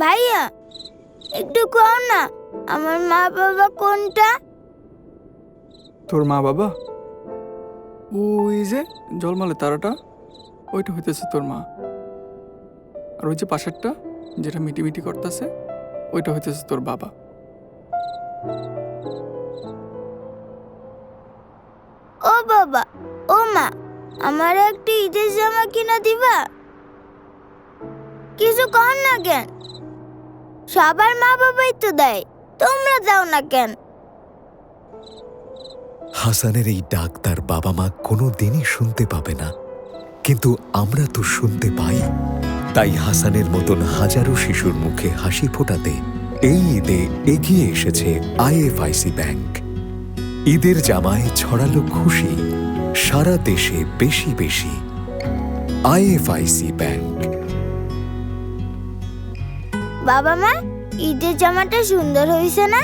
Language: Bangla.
ভাইয়া একটু কও না আমার মা বাবা কোনটা? তোর মা বাবা ওই যে জলমালে তারাটা ওইটা হইতেছে তোর মা। আর ওই যে পাশেরটা যেটা মিটি মিটি করতেছে ওইটা হইতেছে তোর বাবা। ও বাবা ও মা আমার একটা ঈদের জামা কিনা দিবা? কিছু কর না কেন। সবার মা বাবাই তো দেয়, তোমরা দাও না কেন? হাসানের এই ডাক তার বাবা মা কোনো দিনই শুনতে পাবে না। কিন্তু আমরা তো শুনতে পাই। তাই হাসানের মতন হাজারো শিশুর মুখে হাসি ফোটাতে এই ঈদে এগিয়ে এসেছে আইএফআইসি ব্যাংক। ঈদের জামায় ছড়ালো খুশি, সারা দেশে বেশি বেশি আইএফআইসি ব্যাংক। বাবা মা ঈদের জামাটা সুন্দর হয়েছে না?